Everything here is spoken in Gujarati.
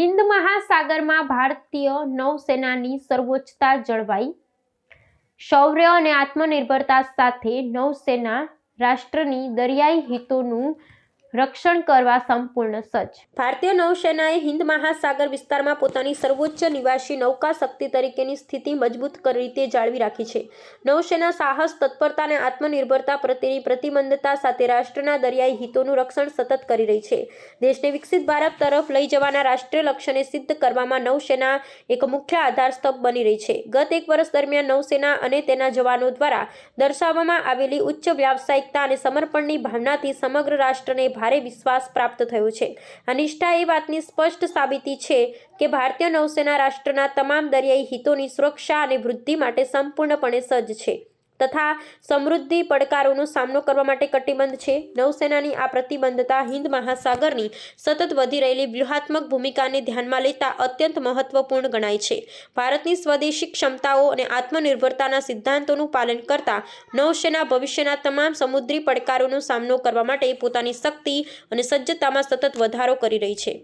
હિન્દ મહાસાગરમાં ભારતીય નૌસેનાની સર્વોચ્ચતા જળવાઈ. શૌર્ય અને આત્મનિર્ભરતા સાથે નૌસેના રાષ્ટ્રની દરિયાઈ હિતોનું રક્ષણ કરવા સંપૂર્ણ સજ્જ. ભારતીય નૌસેનાએ હિન્દ મહાસાગર વિસ્તારમાં પોતાની સર્વોચ્ચ નિવાસી નૌકા શક્તિ તરીકેની સ્થિતિ મજબૂત રીતે જાળવી રાખી છે. નૌસેના સાહસ, તત્પરતા અને આત્મનિર્ભરતા પ્રત્યેની પ્રતિબદ્ધતા સાથે રાષ્ટ્રના દરિયાઈ હિતોનું રક્ષણ સતત કરી રહી છે. દેશને વિકસિત ભારત તરફ લઈ જવાના રાષ્ટ્રીય લક્ષ્યને સિદ્ધ કરવામાં નૌસેના એક મુખ્ય આધારસ્તંભ બની રહી છે. ગત એક વર્ષ દરમિયાન નૌસેના અને તેના જવાનો દ્વારા દર્શાવવામાં આવેલી ઉચ્ચ વ્યાવસાયિકતા અને સમર્પણની ભાવનાથી સમગ્ર રાષ્ટ્રને ભારે વિશ્વાસ પ્રાપ્ત થયો છે. આ નિષ્ઠા એ વાતની સ્પષ્ટ સાબિતી છે કે ભારતીય નૌસેના રાષ્ટ્રના તમામ દરિયાઈ હિતોની સુરક્ષા અને વૃદ્ધિ માટે સંપૂર્ણપણે સજ્જ છે. તથા સમૃદ્ધિ પડકારોનો સામનો કરવા માટે કટિબદ્ધ છે. નૌસેનાની આ પ્રતિબદ્ધતા હિન્દ મહાસાગરની સતત વધી રહેલી વ્યૂહાત્મક ભૂમિકાને ધ્યાનમાં લેતા અત્યંત મહત્વપૂર્ણ ગણાય છે. ભારતની સ્વદેશી ક્ષમતાઓ અને આત્મનિર્ભરતાના સિદ્ધાંતોનું પાલન કરતા નૌસેના ભવિષ્યના તમામ સમુદ્રી પડકારોનો સામનો કરવા માટે પોતાની શક્તિ અને સજ્જતામાં સતત વધારો કરી રહી છે.